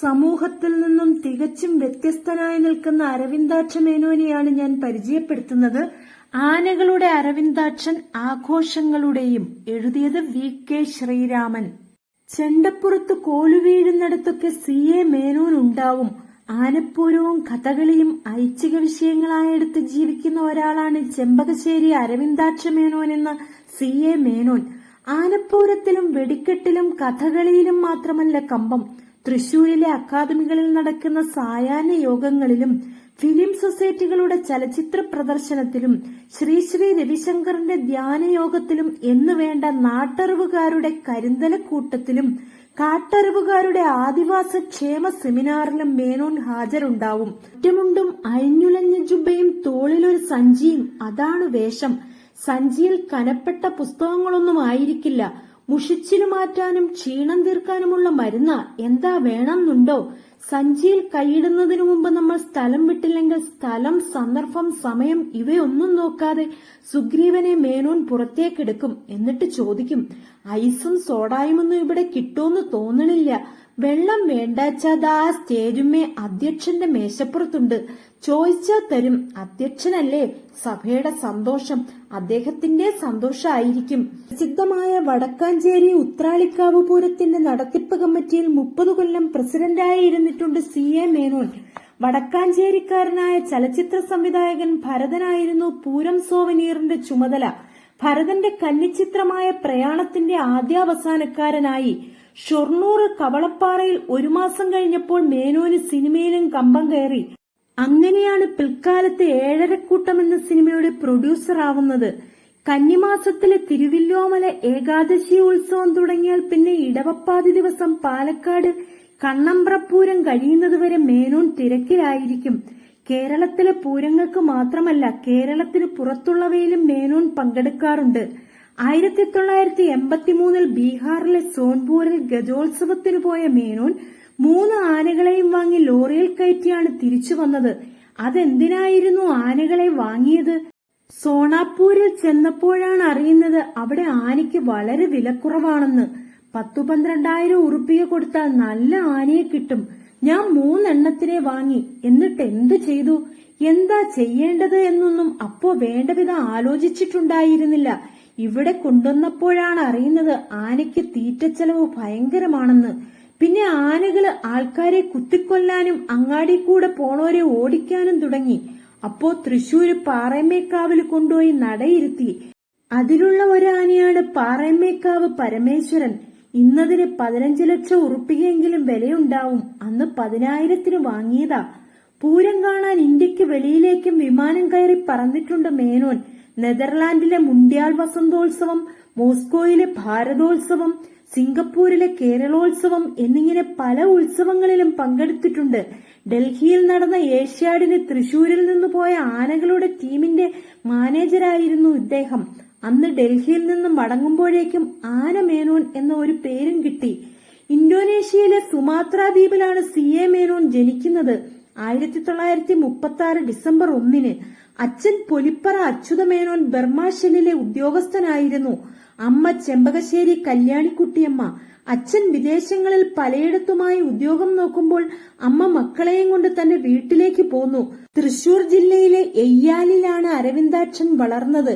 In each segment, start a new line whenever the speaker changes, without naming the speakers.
സമൂഹത്തിൽ നിന്നും തികച്ചും വ്യത്യസ്തനായി നിൽക്കുന്ന അരവിന്ദാക്ഷ മേനോനെയാണ് ഞാൻ പരിചയപ്പെടുത്തുന്നത്. ആനകളുടെ അരവിന്ദാക്ഷൻ ആഘോഷങ്ങളുടെയും എഴുതിയത് വി കെ ശ്രീരാമൻ. ചെണ്ടപ്പുറത്ത് കോലുവീഴുന്നിടത്തൊക്കെ സി എ മേനോൻ ഉണ്ടാവും. ആനപ്പൂരവും കഥകളിയും ഐച്ഛിക വിഷയങ്ങളായെടുത്ത് ജീവിക്കുന്ന ഒരാളാണ് ചെമ്പകശ്ശേരി അരവിന്ദാക്ഷ മേനോൻ എന്ന സി എ മേനോൻ. ആനപ്പൂരത്തിലും വെടിക്കെട്ടിലും കഥകളിയിലും മാത്രമല്ല കമ്പം. തൃശൂരിലെ അക്കാദമികളിൽ നടക്കുന്ന സായാഹ്ന യോഗങ്ങളിലും ഫിലിം സൊസൈറ്റികളുടെ ചലച്ചിത്ര പ്രദർശനത്തിലും ശ്രീ ശ്രീ രവിശങ്കറിന്റെ ധ്യാനയോഗത്തിലും എന്നുവേണ്ട നാട്ടറിവുകാരുടെ കരിന്തലക്കൂട്ടത്തിലും കാട്ടറിവുകാരുടെ ആദിവാസ ക്ഷേമ സെമിനാറിലും മേനോൻ ഹാജരുണ്ടാവും. ഒറ്റമുണ്ടും അഴിഞ്ഞുലഞ്ഞ ജുബയും തോളിലൊരു സഞ്ചിയും അതാണ് വേഷം. സഞ്ചിയിൽ കനപ്പെട്ട പുസ്തകങ്ങളൊന്നും ആയിരിക്കില്ല. മുഷിച്ചിലു മാറ്റാനും ക്ഷീണം തീർക്കാനുമുള്ള മരുന്ന് എന്താ വേണമെന്നുണ്ടോ? സഞ്ചിയിൽ കൈയിടുന്നതിനു മുമ്പ് നമ്മൾ സ്ഥലം വിട്ടില്ലെങ്കിൽ സ്ഥലം സന്ദർഭം സമയം ഇവയൊന്നും നോക്കാതെ സുഗ്രീവനെ മേനോൻ പുറത്തേക്കെടുക്കും എന്നിട്ട് ചോദിക്കും ഐസും സോഡായുമൊന്നും ഇവിടെ കിട്ടുമെന്ന് തോന്നണില്ല. വെള്ളം വേണ്ടാച്ചാതാ സ്റ്റേജുമേ അധ്യക്ഷന്റെ മേശപ്പുറത്തുണ്ട്. ചോദിച്ചാ തരും. അധ്യക്ഷനല്ലേ സഭയുടെ സന്തോഷം. അദ്ദേഹത്തിന്റെ സന്തോഷമായിരിക്കും പ്രസിദ്ധമായ വടക്കാഞ്ചേരി ഉത്രാളിക്കാവ് പൂരത്തിന്റെ നടത്തിപ്പ് കമ്മിറ്റിയിൽ മുപ്പത് കൊല്ലം പ്രസിഡന്റായി ഇരുന്നിട്ടുണ്ട് സി എ മേനോൻ. വടക്കാഞ്ചേരിക്കാരനായ ചലച്ചിത്ര സംവിധായകൻ ഭരതനായിരുന്നു പൂരം സോവനീറിന്റെ ചുമതല. ഭരതന്റെ കന്നിച്ചിത്രമായ പ്രയാണത്തിന്റെ ആദ്യാവസാനക്കാരനായി. ഷൊർണൂർ കവളപ്പാറയിൽ ഒരു മാസം കഴിഞ്ഞപ്പോൾ മേനോന് സിനിമയിലും കമ്പം കയറി. അങ്ങനെയാണ് പിൽക്കാലത്ത് ഏഴരക്കൂട്ടം എന്ന സിനിമയുടെ പ്രൊഡ്യൂസർ ആവുന്നത്. കന്നിമാസത്തിലെ തിരുവില്ലോമല ഏകാദശി ഉത്സവം തുടങ്ങിയാൽ പിന്നെ ഇടവപ്പാതി ദിവസം പാലക്കാട് കണ്ണമ്പ്രപ്പൂരം കഴിയുന്നതുവരെ മേനോൻ തിരക്കിലായിരിക്കും. കേരളത്തിലെ പൂരങ്ങൾക്ക് മാത്രമല്ല കേരളത്തിന് പുറത്തുള്ളവയിലും മേനോൻ പങ്കെടുക്കാറുണ്ട്. ആയിരത്തി തൊള്ളായിരത്തി എൺപത്തി മൂന്നിൽ ബീഹാറിലെ സോൻപൂരിൽ ഗജോത്സവത്തിന് പോയ മേനോൻ മൂന്ന് ആനകളെയും വാങ്ങി ലോറിയിൽ കയറ്റിയാണ് തിരിച്ചു വന്നത്. അതെന്തിനായിരുന്നു ആനകളെ വാങ്ങിയത്? സോണാപ്പൂരിൽ ചെന്നപ്പോഴാണ് അറിയുന്നത് അവിടെ ആനയ്ക്ക് വളരെ വിലക്കുറവാണെന്ന്. പത്തു പന്ത്രണ്ടായിരം ഉറുപ്പിക കൊടുത്താൽ നല്ല ആനയെ കിട്ടും. ഞാൻ മൂന്നെണ്ണത്തിനെ വാങ്ങി. എന്നിട്ട് എന്തു ചെയ്തു? എന്താ ചെയ്യേണ്ടത് എന്നൊന്നും അപ്പോ വേണ്ടവിധം ആലോചിച്ചിട്ടുണ്ടായിരുന്നില്ല. ഇവിടെ കൊണ്ടുവന്നപ്പോഴാണ് അറിയുന്നത് ആനയ്ക്ക് തീറ്റച്ചെലവ് ഭയങ്കരമാണെന്ന്. പിന്നെ ആനകൾ ആൾക്കാരെ കുത്തിക്കൊല്ലാനും അങ്ങാടി കൂടെ പോണോരെ ഓടിക്കാനും തുടങ്ങി. അപ്പോ തൃശൂര് പാറമേക്കാവിൽ കൊണ്ടുപോയി നടയിരുത്തി. അതിലുള്ള ഒരാനയാണ് പാറമേക്കാവ് പരമേശ്വരൻ. ഇന്നതിന് പതിനഞ്ച് ലക്ഷം ഉറുപ്പികയെങ്കിലും വിലയുണ്ടാവും. അന്ന് പതിനായിരത്തിന് വാങ്ങിയതാ. പൂരം കാണാൻ ഇന്ത്യയ്ക്ക് വെളിയിലേക്കും വിമാനം കയറി പറന്നിട്ടുണ്ട് മേനോൻ. നെതർലാൻഡിലെ മുണ്ടിയാൽ വസന്തോത്സവം മോസ്കോയിലെ ഭാരതോത്സവം സിംഗപ്പൂരിലെ കേരളോത്സവം എന്നിങ്ങനെ പല ഉത്സവങ്ങളിലും പങ്കെടുത്തിട്ടുണ്ട്. ഡൽഹിയിൽ നടന്ന ഏഷ്യാഡിന് തൃശൂരിൽ നിന്ന് പോയ ആനകളുടെ ടീമിന്റെ മാനേജരായിരുന്നു ഇദ്ദേഹം. അന്ന് ഡൽഹിയിൽ നിന്ന് മടങ്ങുമ്പോഴേക്കും ആന മേനോൻ എന്ന ഒരു പേരും കിട്ടി. ഇന്തോനേഷ്യയിലെ സുമാത്ര ദ്വീപിലാണ് സി എ മേനോൻ ജനിക്കുന്നത്. ആയിരത്തി തൊള്ളായിരത്തി മുപ്പത്തി ആറ് ഡിസംബർ ഒന്നിന്. അച്ഛൻ പൊലിപ്പറ അച്യുതമേനോൻ ബർമാഷെല്ലിലെ ഉദ്യോഗസ്ഥനായിരുന്നു. അമ്മ ചെമ്പകശ്ശേരി കല്യാണിക്കുട്ടിയമ്മ. അച്ഛൻ വിദേശങ്ങളിൽ പലയിടത്തുമായി ഉദ്യോഗം നോക്കുമ്പോൾ അമ്മ മക്കളെയും കൊണ്ട് തന്റെ വീട്ടിലേക്ക് പോന്നു. തൃശൂർ ജില്ലയിലെ എയ്യാലിലാണ് അരവിന്ദാക്ഷൻ വളർന്നത്.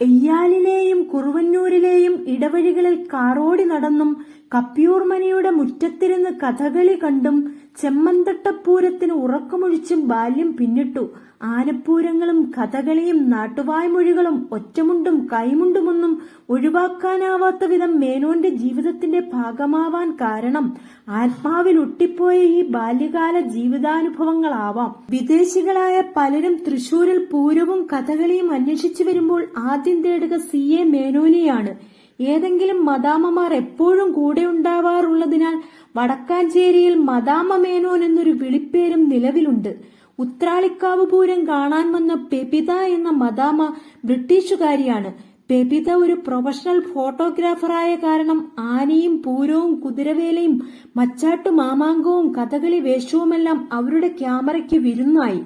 എയ്യാലിലെയും കുറുവന്നൂരിലെയും ഇടവഴികളിൽ കാറോടി നടന്നും കപ്പിയൂർമനയുടെ മുറ്റത്തിരുന്ന് കഥകളി കണ്ടും ചെമ്മന്തട്ടപ്പൂരത്തിന് ഉറക്കമൊഴിച്ചും ബാല്യം പിന്നിട്ടു. ആനപ്പൂരങ്ങളും കഥകളിയും നാട്ടുവായ്മൊഴികളും ഒറ്റമുണ്ടും കൈമുണ്ടുമൊന്നും ഒഴിവാക്കാനാവാത്ത വിധം മേനോന്റെ ജീവിതത്തിന്റെ ഭാഗമാവാൻ കാരണം ആത്മാവിൽ ഒട്ടിപ്പോയ ഈ ബാല്യകാല ജീവിതാനുഭവങ്ങളാവാം. വിദേശികളായ പലരും തൃശൂരിൽ പൂരവും കഥകളിയും അന്വേഷിച്ചു വരുമ്പോൾ ആദ്യം തേടുക സി. എ. മേനോനെയാണ്. ഏതെങ്കിലും മദാമമാർ എപ്പോഴും കൂടെ ഉണ്ടാവാറുള്ളതിനാൽ വടക്കാഞ്ചേരിയിൽ മദാമ മേനോൻ എന്നൊരു വിളിപ്പേരും നിലവിലുണ്ട്. ഉത്രാളിക്കാവ് പൂരം കാണാൻ വന്ന പെപിത എന്ന മദാമ ബ്രിട്ടീഷുകാരിയാണ്. പെപിത ഒരു പ്രൊഫഷണൽ ഫോട്ടോഗ്രാഫറായ കാരണം ആനയും പൂരവും കുതിരവേലയും മച്ചാട്ടു മാമാങ്കവും കഥകളി വേഷവുമെല്ലാം അവരുടെ ക്യാമറയ്ക്ക് വിരുന്നായി.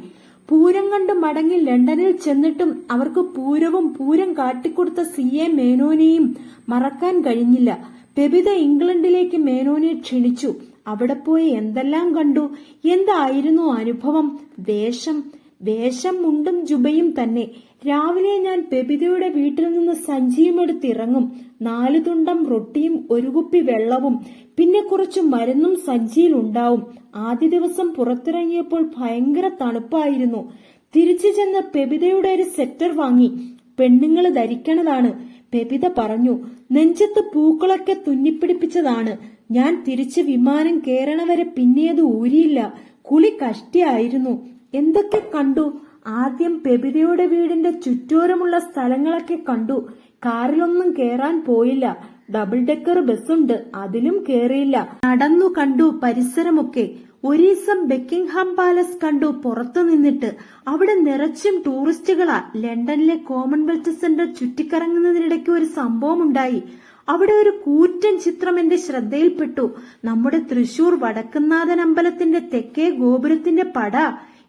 പൂരം കണ്ട് മടങ്ങി ലണ്ടനിൽ ചെന്നിട്ടും അവർക്ക് പൂരവും പൂരം കാട്ടിക്കൊടുത്ത സി. എ. മേനോനെയും മറക്കാൻ കഴിഞ്ഞില്ല. പെബിത ഇംഗ്ലണ്ടിലേക്ക് മേനോനെ ക്ഷണിച്ചു. അവിടെ പോയി എന്തെല്ലാം കണ്ടു? എന്തായിരുന്നു അനുഭവം? വേഷം? വേഷം മുണ്ടും ജുബയും തന്നെ. രാവിലെ ഞാൻ ബബിതയുടെ വീട്ടിൽ നിന്ന് സഞ്ചിയും എടുത്തിറങ്ങും. നാലു തുണ്ടം റൊട്ടിയും ഒരു കുപ്പി വെള്ളവും പിന്നെ കുറച്ച് മരുന്നും സഞ്ചിയിൽ ഉണ്ടാവും. ആദ്യ ദിവസം പുറത്തിറങ്ങിയപ്പോൾ ഭയങ്കര തണുപ്പായിരുന്നു. തിരിച്ചു ചെന്ന് പെബിതയുടെ ഒരു സെറ്റർ വാങ്ങി. പെണ്ണുങ്ങൾ ധരിക്കണതാണ്. പെബിത പറഞ്ഞു നെഞ്ചത്ത് പൂക്കളൊക്കെ തുന്നിപ്പിടിപ്പിച്ചതാണ്. ഞാൻ തിരിച്ച് വിമാനം കേറണവരെ പിന്നെയത് ഊരിയില്ല. കുളി കഷ്ടിയായിരുന്നു. എന്തൊക്കെ കണ്ടു? ആദ്യം പെബിതയുടെ വീടിന്റെ ചുറ്റോരമുള്ള സ്ഥലങ്ങളൊക്കെ കണ്ടു. കാറിലൊന്നും കേറാൻ പോയില്ല. ഡബിൾ ഡെക്കർ ബസ്സുണ്ട്. അതിലും കേറിയില്ല. നടന്നു കണ്ടു പരിസരമൊക്കെ. ഒരീസം ബെക്കിംഗ്ഹാം പാലസ് കണ്ടു പുറത്തു നിന്നിട്ട്. അവിടെ നിറച്ചും ടൂറിസ്റ്റുകളാ. ലണ്ടനിലെ കോമൺവെൽത്ത് സെന്റർ ചുറ്റിക്കറങ്ങുന്നതിനിടയ്ക്ക് ഒരു സംഭവം ഉണ്ടായി അവിടെ ഒരു കൂറ്റൻ ചിത്രം എന്റെ ശ്രദ്ധയിൽപ്പെട്ടു. നമ്മുടെ തൃശൂർ വടക്കുന്നാഥൻ അമ്പലത്തിന്റെ തെക്കേ ഗോപുരത്തിന്റെ പട.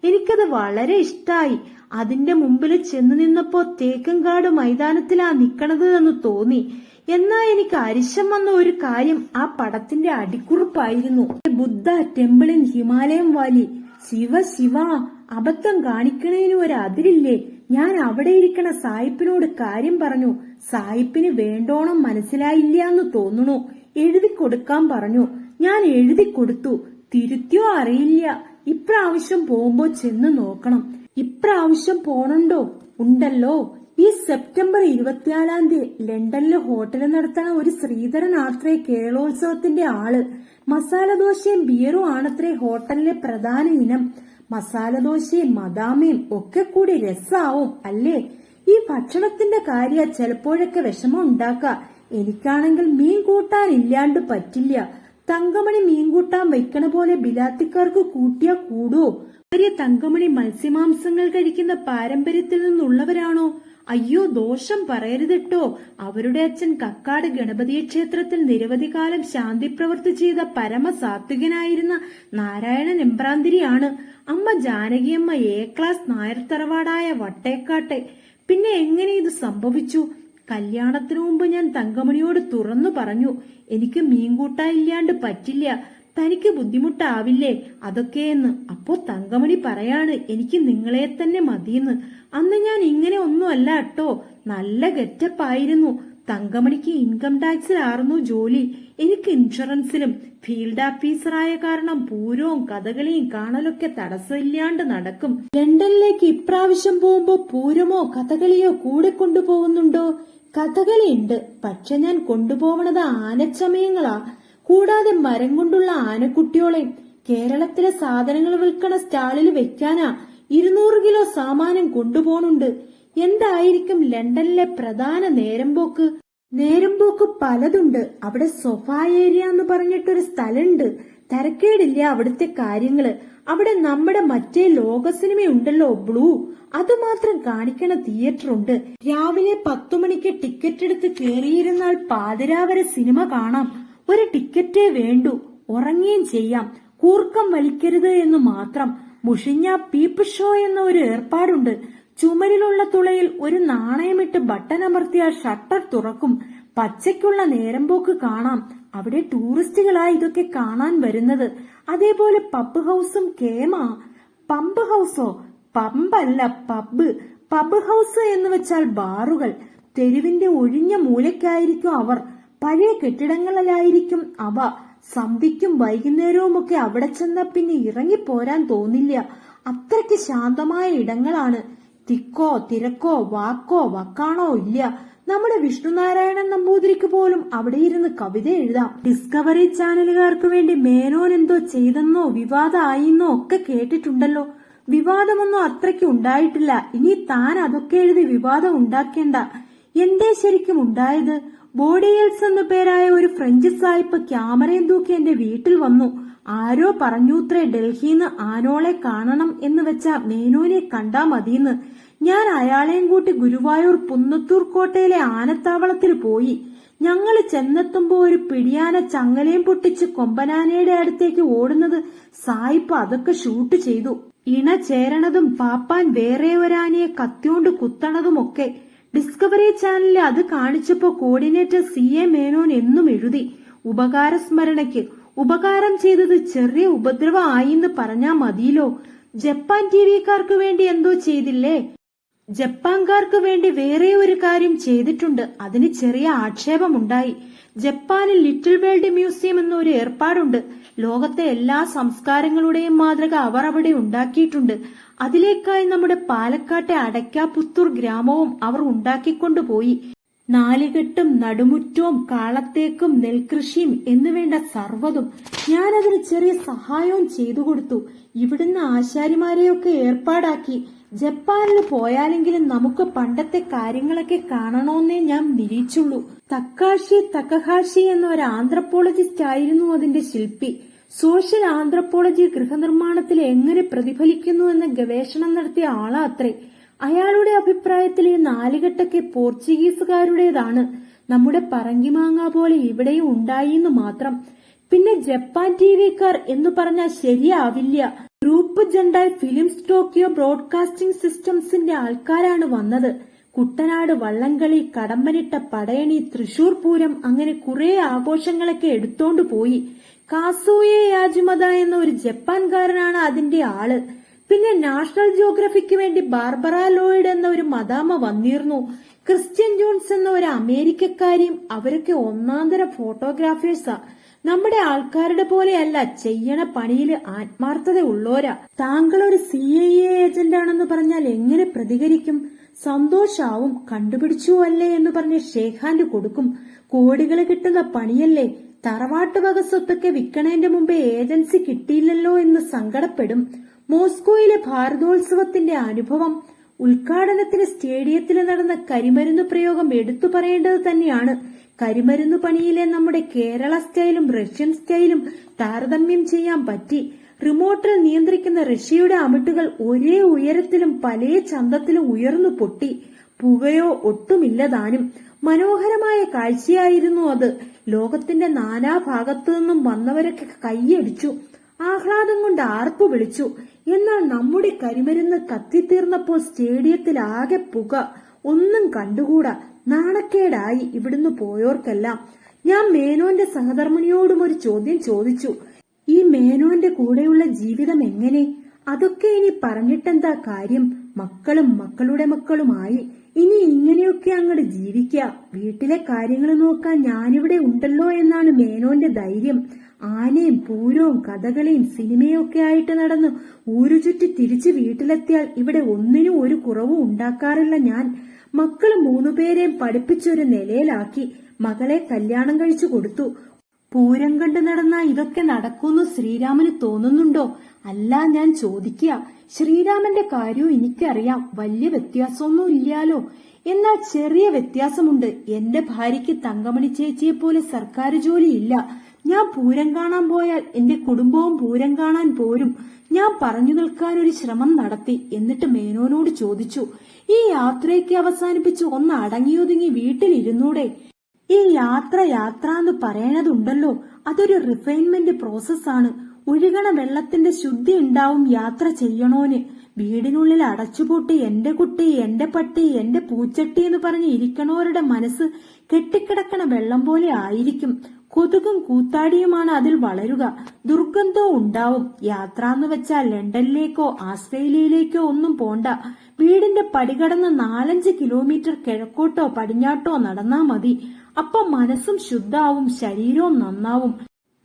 എനിക്കത് വളരെ ഇഷ്ടായി. അതിന്റെ മുമ്പിൽ ചെന്നു നിന്നപ്പോ തേക്കങ്കാട് മൈതാനത്തിലാ നിക്കണത് എന്ന് തോന്നി. എന്നാ എനിക്ക് അരിശം വന്ന ഒരു കാര്യം ആ പടത്തിന്റെ അടിക്കുറിപ്പായിരുന്നു. Buddha temple in Himalayam valley. Shiva Shiva അബദ്ധം കാണിക്കണേന് ഒരു അതിരില്ലേ? ഞാൻ അവിടെ ഇരിക്കണ സായിപ്പിനോട് കാര്യം പറഞ്ഞു. സായിപ്പിന് വേണ്ടോണം മനസ്സിലായില്ല എന്ന് തോന്നുന്നു. എഴുതി കൊടുക്കാൻ പറഞ്ഞു. ഞാൻ എഴുതി കൊടുത്തു. തിരുത്തിയോ അറിയില്ല. ഇപ്രാവശ്യം പോകുമ്പോ ചെന്ന് നോക്കണം. ഇപ്രാവശ്യം പോണുണ്ടോ? ഉണ്ടല്ലോ. ഈ സെപ്റ്റംബർ ഇരുപത്തിനാലാം തീയതി ലണ്ടനിലെ ഹോട്ടൽ നടത്തണ ഒരു ശ്രീധരൻ ആത്രേ കേരളോത്സവത്തിന്റെ ആൾ. മസാലദോശയും ബിയറും ആണത്രേ ഹോട്ടലിലെ പ്രധാന ഇനം. മസാലദോശയും മദാമയും ഒക്കെ കൂടി രസാവും അല്ലേ? ഈ ഭക്ഷണത്തിന്റെ കാര്യ ചിലപ്പോഴൊക്കെ വിഷമം ഉണ്ടാക്ക. എനിക്കാണെങ്കിൽ മീൻ കൂട്ടാൻ ഇല്ലാണ്ട് പറ്റില്ല. തങ്കമണി മീൻകൂട്ടാൻ വെക്കണ പോലെ ബിലാത്തിക്കാർക്ക് കൂട്ടിയാ കൂടോ അവർ തങ്കമണി മത്സ്യമാംസങ്ങൾ കഴിക്കുന്ന പാരമ്പര്യത്തിൽ നിന്നുള്ളവരാണോ? അയ്യോ ദോഷം പറയരുതിട്ടോ അവരുടെ അച്ഛൻ കക്കാട് ഗണപതി ക്ഷേത്രത്തിൽ നിരവധി കാലം ശാന്തി പ്രവർത്തി ചെയ്ത പരമസാത്വികനായിരുന്ന നാരായണൻ എമ്പ്രാന്തിരിയാണ്. അമ്മ ജാനകിയമ്മ എ ക്ലാസ് നായർ തറവാടായ വട്ടേക്കാട്ടെ. പിന്നെ എങ്ങനെ ഇത് സംഭവിച്ചു? കല്യാണത്തിനു മുമ്പ് ഞാൻ തങ്കമണിയോട് തുറന്നു പറഞ്ഞു എനിക്ക് മീൻകൂട്ട ഇല്ലാണ്ട് പറ്റില്ല തനിക്ക് ബുദ്ധിമുട്ടാവില്ലേ? അതൊക്കെയെന്ന് അപ്പോ തങ്കമണി പറയാണ് എനിക്ക് നിങ്ങളെ തന്നെ മതിയെന്ന്. അന്ന് ഞാൻ ഇങ്ങനെ ഒന്നും അല്ല കേട്ടോ. നല്ല ഗെറ്റപ്പായിരുന്നു. തങ്കമണിക്ക് ഇൻകം ടാക്സിലായിരുന്നു ജോലി. എനിക്ക് ഇൻഷുറൻസിലും ഫീൽഡ് ഓഫീസറായ കാരണം പൂരവും കഥകളിയും കാണലൊക്കെ തടസ്സമില്ലാണ്ട് നടക്കും. ലണ്ടനിലേക്ക് ഇപ്രാവശ്യം പോകുമ്പോ പൂരമോ കഥകളിയോ കൂടെ കൊണ്ടുപോകുന്നുണ്ടോ? കഥകളിയുണ്ട്. പക്ഷെ ഞാൻ കൊണ്ടുപോവണത് ആനച്ചമയങ്ങളാ. കൂടാതെ മരം കൊണ്ടുള്ള ആനക്കുട്ടിയോളെ കേരളത്തിലെ സാധനങ്ങൾ വിൽക്കണ സ്റ്റാളിൽ വെക്കാനാ. ഇരുന്നൂറ് കിലോ സാമാനം കൊണ്ടുപോണുണ്ട്. എന്തായിരിക്കും ലണ്ടനിലെ പ്രധാന നേരമ്പോക്ക്? നേരമ്പോക്ക് പലതുണ്ട്. അവിടെ സൊഫ ഏരിയ എന്ന് പറഞ്ഞിട്ടൊരു സ്ഥലമുണ്ട് തരക്കേടില്ല അവിടുത്തെ കാര്യങ്ങൾ. അവിടെ നമ്മുടെ മറ്റേ ലോക സിനിമ ഉണ്ടല്ലോ ബ്ലൂ. അതുമാത്രം കാണിക്കണ തിയേറ്റർ ഉണ്ട് രാവിലെ പത്തു മണിക്ക് ടിക്കറ്റ് എടുത്ത് കയറിയിരുന്നാൽ പാതിരാവരെ സിനിമ കാണാം. ഒരു ടിക്കറ്റേ വേണ്ടു. ഉറങ്ങുകയും ചെയ്യാം. കൂർക്കം വലിക്കരുത് എന്ന് മാത്രം. മുഷിഞ്ഞ പീപ്പ് ഷോ എന്ന ഒരു ഏർപ്പാടുണ്ട്. ചുമരിലുള്ള തുളയിൽ ഒരു നാണയമിട്ട് ബട്ടൺ അമർത്തിയാൽ ഷട്ടർ തുറക്കും. പച്ചയ്ക്കുള്ള നേരം പോക്ക് കാണാം. അവിടെ ടൂറിസ്റ്റുകളായി ഇതൊക്കെ കാണാൻ വരുന്നത്. അതേപോലെ പബ് ഹൗസും കേമ. പമ്പ് ഹൗസോ? പമ്പല്ല പബ്. പബ് ഹൗസ് എന്ന് വെച്ചാൽ ബാറുകൾ. തെരുവിന്റെ ഒഴിഞ്ഞ മൂലയ്ക്കായിരിക്കും അവർ. പഴയ കെട്ടിടങ്ങളിലായിരിക്കും അവ. സന്ധിക്കും വൈകുന്നേരവുമൊക്കെ അവിടെ ചെന്ന പിന്നെ ഇറങ്ങിപ്പോരാൻ തോന്നില്ല. അത്രയ്ക്ക് ശാന്തമായ ഇടങ്ങളാണ്. തിക്കോ തിരക്കോ വാക്കോ വക്കാണോ ഇല്ല. നമ്മുടെ വിഷ്ണുനാരായണൻ നമ്പൂതിരിക്ക് പോലും അവിടെ ഇരുന്ന് കവിത എഴുതാം. ഡിസ്കവറി ചാനലുകാർക്ക് വേണ്ടി മേനോൻ എന്തോ ചെയ്തെന്നോ വിവാദമായിന്നോ ഒക്കെ കേട്ടിട്ടുണ്ടല്ലോ. വിവാദമൊന്നും അത്രയ്ക്ക് ഉണ്ടായിട്ടില്ല. ഇനി താൻ അതൊക്കെ എഴുതി വിവാദം ഉണ്ടാക്കേണ്ട. എന്തേ ശരിക്കും ഉണ്ടായത്? ബോഡിയൽസ് എന്നു പേരായ ഒരു ഫ്രഞ്ച് സായിപ്പ് ക്യാമറയും തൂക്കി എന്റെ വീട്ടിൽ വന്നു. ആരോ പറഞ്ഞൂത്രേ ഡൽഹിന്ന് ആനോളെ കാണണം എന്ന് വെച്ച മേനോനെ കണ്ടാ മതിയെന്ന്. ഞാൻ അയാളെയും കൂട്ടി ഗുരുവായൂർ പുന്നത്തൂർ കോട്ടയിലെ ആനത്താവളത്തിൽ പോയി. ഞങ്ങൾ ചെന്നെത്തുമ്പോ ഒരു പിടിയാന ചങ്ങലയും പൊട്ടിച്ച് കൊമ്പനാനയുടെ അടുത്തേക്ക് ഓടുന്നത് സായിപ്പ് അതൊക്കെ ഷൂട്ട് ചെയ്തു. ഇണ ചേരണതും പാപ്പാൻ വേറെ ഒരാനയെ കത്തിയോണ്ട് കുത്തണതുമൊക്കെ. ഡിസ്കവറി ചാനലിൽ അത് കാണിച്ചപ്പോ കോർഡിനേറ്റർ സി എ മേനോൻ എന്നും എഴുതി. ഉപകാരസ്മരണയ്ക്ക്. ഉപകാരം ചെയ്തത് ചെറിയ ഉപദ്രവം ആയിന്ന് പറഞ്ഞാ മതിയല്ലോ. ജപ്പാൻ ടി വിക്കാർക്ക് വേണ്ടി എന്തോ ചെയ്തില്ലേ? ജപ്പാൻകാർക്ക് വേണ്ടി വേറെ ഒരു കാര്യം ചെയ്തിട്ടുണ്ട്. അതിന് ചെറിയ ആക്ഷേപമുണ്ടായി. ജപ്പാനിൽ ലിറ്റിൽ വേൾഡ് മ്യൂസിയം എന്നൊരു ഏർപ്പാടുണ്ട്. ലോകത്തെ എല്ലാ സംസ്കാരങ്ങളുടെയും മാതൃക അവർ അവിടെ ഉണ്ടാക്കിയിട്ടുണ്ട്. അതിലേക്കായി നമ്മുടെ പാലക്കാട്ടെ അടയ്ക്കാപുത്തൂർ ഗ്രാമവും അവർ ഉണ്ടാക്കിക്കൊണ്ടുപോയി. നാലുകെട്ടും നടുമുറ്റവും കാളത്തേക്കും നെൽകൃഷിയും എന്നുവേണ്ട സർവതും ഞാനതിന് ചെറിയ സഹായവും ചെയ്തു കൊടുത്തു. ഇവിടുന്ന് ആശാരിമാരെയൊക്കെ ഏർപ്പാടാക്കി. ജപ്പാനിൽ പോയാലെങ്കിലും നമുക്ക് പണ്ടത്തെ കാര്യങ്ങളൊക്കെ കാണണമെന്നേ ഞാൻ നിരീച്ചുള്ളൂ തക്കാഷി തക്കഹാഷി എന്ന ഒരു ആന്ത്രപ്പോളജിസ്റ്റ് ആയിരുന്നു അതിന്റെ ശില്പി. സോഷ്യൽ ആന്ത്രപ്പോളജി ഗൃഹനിർമ്മാണത്തിൽ എങ്ങനെ പ്രതിഫലിക്കുന്നു എന്ന ഗവേഷണം നടത്തിയ ആളാ അത്രേ. അയാളുടെ അഭിപ്രായത്തിൽ ഈ നാലുകെട്ടൊക്കെ പോർച്ചുഗീസുകാരുടേതാണ്. നമ്മുടെ പറങ്കിമാങ്ങ പോലെ ഇവിടെയും ഉണ്ടായി എന്ന് മാത്രം. പിന്നെ ജപ്പാൻ ടി വിക്കാർ എന്ന് പറഞ്ഞാൽ ശരിയാവില്ല. ഗ്രൂപ്പ് ജണ്ടായി ഫിലിംസ് ടോക്കിയോ ബ്രോഡ്കാസ്റ്റിംഗ് സിസ്റ്റംസിന്റെ ആൾക്കാരാണ് വന്നത്. കുട്ടനാട് വള്ളംകളി കടമ്പനിട്ട പടയണി തൃശൂർ പൂരം അങ്ങനെ കുറെ ആഘോഷങ്ങളൊക്കെ എടുത്തോണ്ട് പോയി. കാസൂയെ യാജുമത എന്ന ഒരു ജപ്പാൻകാരനാണ് അതിന്റെ ആൾ. പിന്നെ നാഷണൽ ജിയോഗ്രഫിക്ക് വേണ്ടി ബാർബറ ലോയിഡ് എന്ന ഒരു മദാമ വന്നിരുന്നു. ക്രിസ്ത്യൻ ജോൺസ് എന്ന ഒരു അമേരിക്കക്കാരിയും അവരൊക്കെ ഒന്നാന്തര ഫോട്ടോഗ്രാഫേഴ്സാ. നമ്മുടെ ആൾക്കാരുടെ പോലെയല്ല ചെയ്യണ പണിയിൽ ആത്മാർത്ഥത ഉള്ളോരാ. താങ്കൾ ഒരു സി ഐ എ ഏജന്റ് ആണെന്ന് പറഞ്ഞാൽ എങ്ങനെ പ്രതികരിക്കും? സന്തോഷാവും കണ്ടുപിടിച്ചു അല്ലേ എന്ന് പറഞ്ഞ് ഷേഖാന്റെ കൊടുക്കും. കോടികൾ കിട്ടുന്ന പണിയല്ലേ? തറവാട്ട് വക സ്വത്തൊക്കെ വിൽക്കണേന്റെ മുമ്പേ ഏജൻസി കിട്ടിയില്ലല്ലോ എന്ന് സങ്കടപ്പെടും. മോസ്കോയിലെ ഭാരതോത്സവത്തിന്റെ അനുഭവം ഉദ്ഘാടനത്തിന് സ്റ്റേഡിയത്തിൽ നടന്ന കരിമരുന്ന് പ്രയോഗം എടുത്തു പറയേണ്ടത് തന്നെയാണ്. കരിമരുന്ന് പണിയിലെ നമ്മുടെ കേരള സ്റ്റൈലും റഷ്യൻ സ്റ്റൈലും താരതമ്യം ചെയ്യാൻ പറ്റി. റിമോട്ടിൽ നിയന്ത്രിക്കുന്ന റഷ്യയുടെ അമിട്ടുകൾ ഒരേ ഉയരത്തിലും പല ചന്തത്തിലും ഉയർന്നു പൊട്ടി. പുകയോ ഒട്ടുമില്ലതാനും മനോഹരമായ കാഴ്ചയായിരുന്നു അത്. ലോകത്തിന്റെ നാനാഭാഗത്തു നിന്നും വന്നവരൊക്കെ കൈയടിച്ചു. ആഹ്ലാദം കൊണ്ട് ആർപ്പു വിളിച്ചു എന്നാൽ നമ്മുടെ കരിമരുന്ന് കത്തിത്തീർന്നപ്പോൾ സ്റ്റേഡിയത്തിൽ ആകെ പുക. ഒന്നും കണ്ടുകൂടാ. നാണക്കേടായി ഇവിടുന്ന് പോയോർക്കെല്ലാം. ഞാൻ മേനോന്റെ സഹധർമ്മിണിയോടും ഒരു ചോദ്യം ചോദിച്ചു. ഈ മേനോന്റെ കൂടെയുള്ള ജീവിതം എങ്ങനെ? അതൊക്കെ ഇനി പറഞ്ഞിട്ടെന്താ കാര്യം? മക്കളും മക്കളുടെ മക്കളുമായി. ഇനി ഇങ്ങനെയൊക്കെ അങ്ങോട്ട് ജീവിക്കുക വീട്ടിലെ കാര്യങ്ങൾ നോക്കാൻ ഞാനിവിടെ ഉണ്ടല്ലോ എന്നാണ് മേനോന്റെ ധൈര്യം. ആനയും പൂരവും കഥകളിയും സിനിമയൊക്കെ ആയിട്ട് നടന്നു. ഊരു ചുറ്റി തിരിച്ച് വീട്ടിലെത്തിയാൽ ഇവിടെ ഒന്നിനും ഒരു കുറവും ഉണ്ടാക്കാറില്ല ഞാൻ. മക്കൾ മൂന്നുപേരെയും പഠിപ്പിച്ചൊരു നിലയിലാക്കി. മകളെ കല്യാണം കഴിച്ചു കൊടുത്തു. പൂരം കണ്ട് നടന്ന ഇതൊക്കെ നടക്കുമെന്ന് ശ്രീരാമന് തോന്നുന്നുണ്ടോ? അല്ല ഞാൻ ചോദിക്കുക ശ്രീരാമന്റെ കാര്യവും എനിക്കറിയാം. വലിയ വ്യത്യാസമൊന്നും ഇല്ലാലോ. എന്നാൽ ചെറിയ വ്യത്യാസമുണ്ട്. എന്റെ ഭാര്യയ്ക്ക് തങ്കമണി ചേച്ചിയെ പോലെ സർക്കാർ ജോലിയില്ല. ഞാൻ പൂരം കാണാൻ പോയാൽ എന്റെ കുടുംബവും പൂരം കാണാൻ പോരും. ഞാൻ പറഞ്ഞു നിൽക്കാൻ ഒരു ശ്രമം നടത്തി. എന്നിട്ട് മേനോനോട് ചോദിച്ചു ഈ യാത്രയൊക്കെ അവസാനിപ്പിച്ച് ഒന്ന് അടങ്ങിയൊതുങ്ങി വീട്ടിലിരുന്നൂടെ? ഈ യാത്ര യാത്ര എന്ന് പറയണതുണ്ടല്ലോ. അതൊരു റിഫൈൻമെന്റ് പ്രോസസ്സാണ് ഒഴുകണ വെള്ളത്തിന്റെ ശുദ്ധി ഉണ്ടാവും യാത്ര ചെയ്യണോന്. വീടിനുള്ളിൽ അടച്ചുപൂട്ടി എന്റെ കുട്ടി എന്റെ പട്ടി എന്റെ പൂച്ചട്ടി എന്ന് പറഞ്ഞ് ഇരിക്കണവരുടെ മനസ്സ് കെട്ടിക്കിടക്കണ വെള്ളം പോലെ ആയിരിക്കും. കൊതുകും കൂത്താടിയുമാണ് അതിൽ വളരുക. ദുർഗന്ധവും ഉണ്ടാവും. യാത്ര എന്ന് വെച്ചാൽ ലണ്ടനിലേക്കോ ആസ്ട്രേലിയയിലേക്കോ ഒന്നും പോണ്ട. വീടിന്റെ പടികടന്ന് നാലഞ്ച് കിലോമീറ്റർ കിഴക്കോട്ടോ പടിഞ്ഞാട്ടോ നടന്നാ മതി. അപ്പം മനസ്സും ശുദ്ധാവും ശരീരവും നന്നാവും.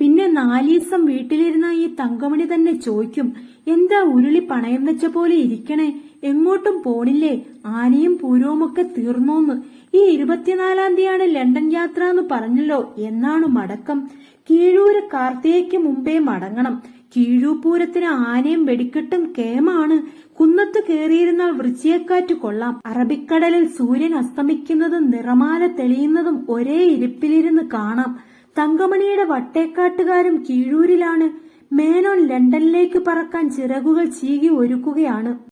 പിന്നെ നാലീസം വീട്ടിലിരുന്ന ഈ തങ്കമണി തന്നെ ചോദിക്കും എന്താ ഉരുളി പണയം വെച്ച പോലെ ഇരിക്കണേ? എങ്ങോട്ടും പോണില്ലേ? ആനയും പൂരവുമൊക്കെ തീർന്നോന്ന്. ഈ ഇരുപത്തിനാലാം തീയതിയാണ് ലണ്ടൻ യാത്ര എന്ന് പറഞ്ഞല്ലോ. എന്നാണ് മടക്കം. കീഴൂര് കാർത്തികയ്ക്ക് മുമ്പേ മടങ്ങണം. കീഴൂപ്പൂരത്തിന് ആനയും വെടിക്കെട്ടും കേമാണ്. കുന്നത്ത് കയറിയിരുന്ന വൃശ്ചിയക്കാറ്റ് കൊള്ളാം. അറബിക്കടലിൽ സൂര്യൻ അസ്തമിക്കുന്നതും നിറമാല തെളിയുന്നതും ഒരേ ഇരിപ്പിലിരുന്ന് കാണാം. തങ്കമണിയുടെ വട്ടേക്കാട്ടുകാരും കീഴൂരിലാണ്. മേനോൻ ലണ്ടനിലേക്ക് പറക്കാൻ ചിറകുകൾ ചീകി ഒരുക്കുകയാണ്.